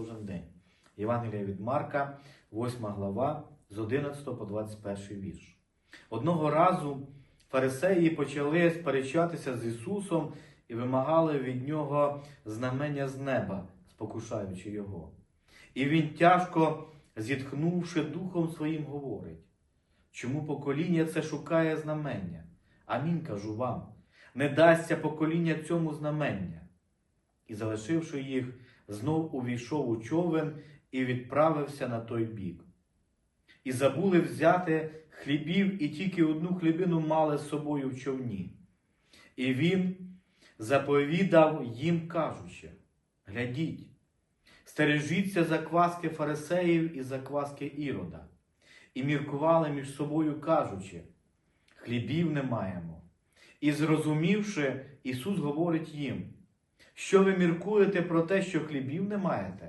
кожен день. Євангелія від Марка, 8 глава, з 11 по 21 вірш. Одного разу фарисеї почали сперечатися з Ісусом і вимагали від нього знамення з неба, спокушаючи його. І він, тяжко зітхнувши духом своїм, говорить: чому покоління це шукає знамення? Амінь кажу вам, не дасться покоління цьому знамення. І, залишивши їх, знов увійшов у човен і відправився на той бік. І забули взяти хлібів, і тільки одну хлібину мали з собою в човні. І він заповідав їм, кажучи: глядіть, стережіться закваски фарисеїв і закваски Ірода. І міркували між собою, кажучи: хлібів не маємо. І зрозумівши, Ісус говорить їм, що ви міркуєте про те, що хлібів не маєте?